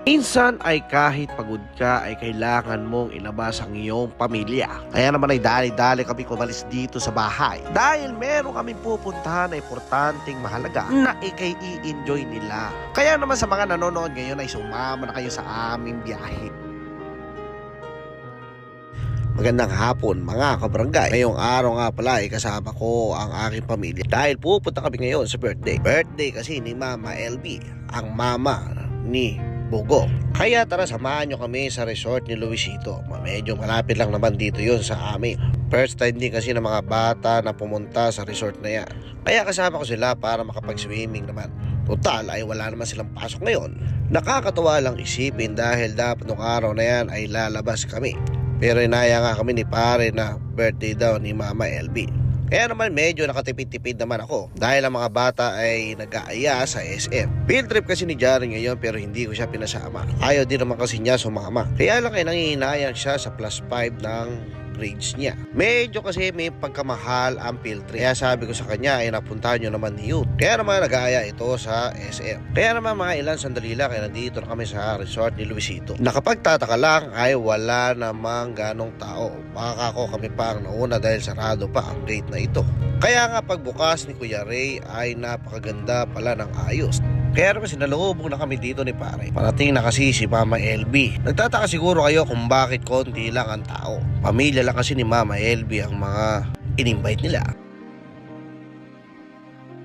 Minsan ay kahit pagod ka ay kailangan mong ilabas ang iyong pamilya. Kaya naman ay dali-dali kami kumalis dito sa bahay. Dahil meron kami pupuntahan na importanteng mahalaga na ikay i-enjoy nila. Kaya naman sa mga nanonood ngayon ay sumama na kayo sa aming biyahe. Magandang hapon mga kabarangay. Ngayong araw nga pala ay kasama ko ang aking pamilya dahil pupunta kami ngayon sa birthday. Birthday kasi ni Mama LB, ang mama ni Bugo. Kaya tara samahan nyo kami sa resort ni Luisito. Medyo malapit lang naman dito yon sa amin. First time din kasi ng mga bata na pumunta sa resort na yan. Kaya kasama ko sila para makapag-swimming naman. Total ay wala naman silang pasok ngayon. Nakakatawa lang isipin dahil dapat nung araw na yan ay lalabas kami. Pero inaya nga kami ni pare na birthday daw ni Mama LB. Kaya naman medyo nakatipid-tipid naman ako dahil ang mga bata ay nag-aaya sa SM. Field trip kasi ni Jaren ngayon pero hindi ko siya pinasama. Ayaw din naman kasi niya sumama. Kaya lang ay nangihinayang siya sa plus 5 ng grades niya. Medyo kasi may pagkamahal ang trip. Kaya sabi ko sa kanya ay napuntahan nyo naman ni Youth. Kaya naman nag-aaya ito sa SM. Kaya naman mga ilan sandali lang kaya nandito na kami sa resort ni Luisito. Nakapagtataka lang ay wala namang ganong tao. Baka ako kami pa ang nauna dahil sarado pa ang gate na ito. Kaya nga pagbukas ni Kuya Ray ay napakaganda pala ng ayos. Kaya naman sinalubog na kami dito ni pare. Parating na kasi si Mama LB. Nagtataka siguro kayo kung bakit konti lang ang tao. Pamilya lang kasi ni Mama LB ang mga in-invite nila.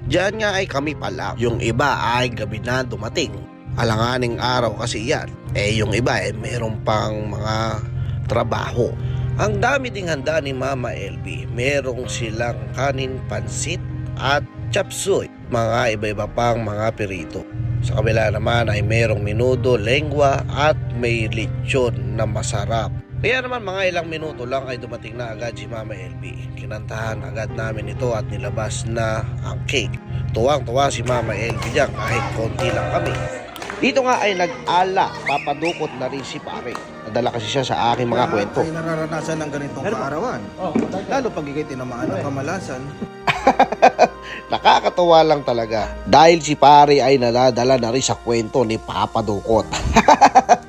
Diyan nga ay kami pala. Yung iba ay gabi na dumating. Alanganing araw kasi yan. Eh yung iba ay meron pang mga trabaho. Ang dami ding handa ni Mama LB. Merong silang kanin pansit at chapsuy. Mga iba-iba pang mga perito. Sa kabila naman ay merong minudo, lengwa at may lechon na masarap. Kaya naman mga ilang minuto lang ay dumating na agad si Mama LB. Kinantahan agad namin ito at nilabas na ang cake. Tuwang-tuwa si Mama LB dyan kahit konti lang kami. Dito nga ay nag-ala, papadukot na rin si pare. Nadala kasi siya sa aking mga kwento. Ay nararanasan ng ganitong kaarawan. Lalo pag ikay tinamaan ng kamalasan. Nakakatawa lang talaga dahil si pare ay naladala na rin sa kwento ni Papa Dukot.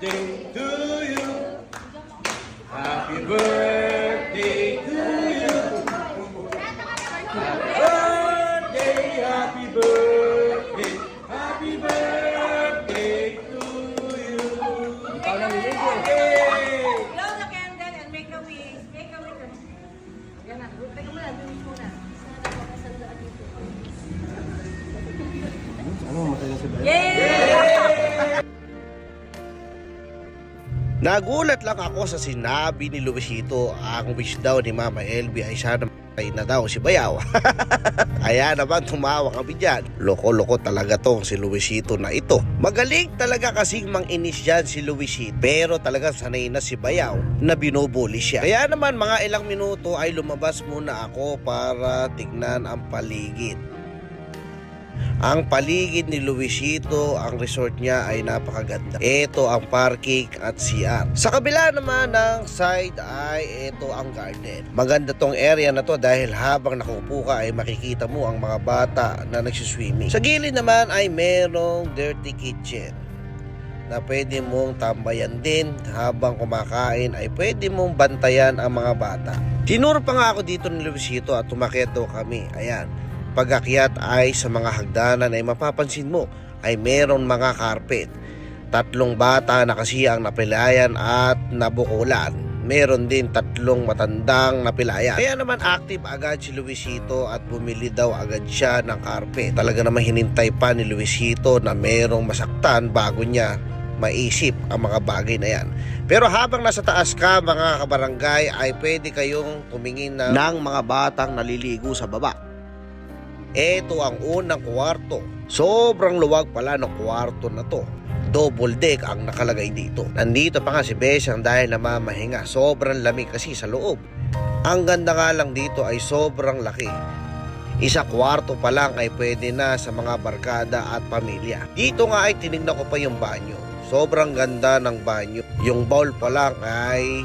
Day to you. Happy birthday to you. Happy birthday, happy birthday, happy birthday to you. Yay! Blow the candle and make a wish. Make a wish. Yan na. Teka muna, wish muna. Yay! Nagulat lang ako sa sinabi ni Luisito ang wish daw ni Mama LB ay sana ay na daw si Bayaw. Kaya naman tumawa kami dyan. Loko-loko talaga tong si Luisito na ito. Magaling talaga kasing mang-inis yan si Luisito. Pero talagang sanay na si Bayaw na binubuli siya. Kaya naman mga ilang minuto ay lumabas muna ako para tignan ang paligid. Ang paligid ni Luisito, ang resort niya ay napakaganda. Ito ang parking at CR. Sa kabila naman ng side ay ito ang garden. Maganda tong area na to dahil habang nakaupo ka ay makikita mo ang mga bata na nagsiswimming. Sa gilid naman ay merong dirty kitchen na pwede mong tambayan din habang kumakain ay pwede mong bantayan ang mga bata. Tinuro pa nga ako dito ni Luisito at tumakit daw kami. Ayan, pagakyat ay sa mga hagdanan ay mapapansin mo ay meron mga carpet. Tatlong bata na kasi ang napilayan at nabukulan. Meron din tatlong matandang napilayan. Kaya naman active agad si Luisito at bumili daw agad siya ng carpet. Talaga naman hinintay pa ni Luisito na merong masaktan bago niya maisip ang mga bagay na yan. Pero habang nasa taas ka mga kabarangay ay pwede kayong tumingin na ng mga batang naliligo sa baba. Ito ang unang kwarto. Sobrang luwag pala ng kwarto na to. double deck ang nakalagay dito. Nandito pa nga si Besang dahil namamahinga. Sobrang lamig kasi sa loob. Ang ganda nga lang dito ay sobrang laki. Isa kwarto pa lang ay pwede na sa mga barkada at pamilya. Dito nga ay tinignan ko pa yung banyo. Sobrang ganda ng banyo. Yung bowl pa lang ay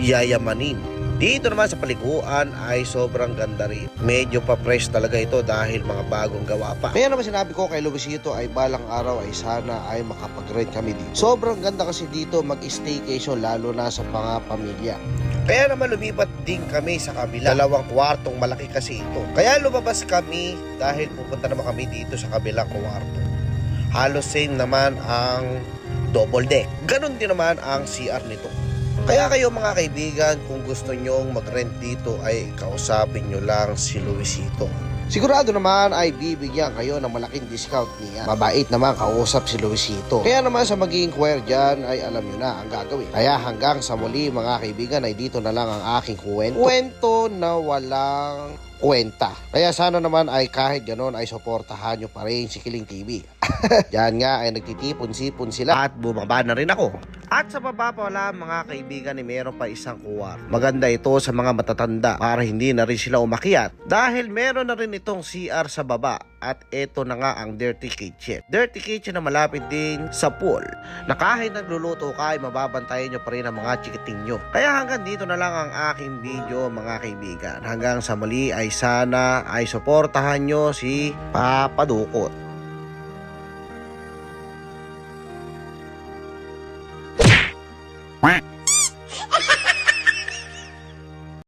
yayamanin. Dito naman sa paliguan ay sobrang ganda rin. Medyo pa-fresh talaga ito dahil mga bagong gawa pa. Kaya naman sinabi ko kay Luisito ay balang araw ay sana ay makapag-rent kami dito. Sobrang ganda kasi dito mag-staycation lalo na sa mga pamilya. Kaya naman lumipat din kami sa kabila. Dalawang kwartong malaki kasi ito. Kaya lumabas kami dahil pupunta naman kami dito sa kabilang kwarto. Halos same naman ang double deck. Ganon din naman ang CR nito. Kaya kayo mga kaibigan, kung gusto nyong mag-rent dito ay kausapin nyo lang si Luisito. Sigurado naman ay bibigyan kayo ng malaking discount niya. Mabait naman kausap si Luisito. Kaya naman sa magiging inquire dyan ay alam nyo na ang gagawin. Kaya hanggang sa muli mga kaibigan ay dito na lang ang aking kwento. Kwento na walang kwenta. Kaya sana naman ay kahit ganon ay suportahan nyo pa rin si Kiling TV. Yan nga ay nagtitipon-sipon sila at bumaba na rin ako. At sa baba pala mga kaibigan ni meron pa isang kuwar. Maganda ito sa mga matatanda para hindi na rin sila umakyat dahil meron na rin itong CR sa baba at ito na nga ang dirty kitchen. Dirty kitchen na malapit din sa pool na kahit nagluluto ka ay mababantayan nyo pa rin ang mga chikiting nyo. Kaya hanggang dito na lang ang aking video mga kaibigan. Hanggang sa muli ay sana ay suportahan nyo si Papa Dukot.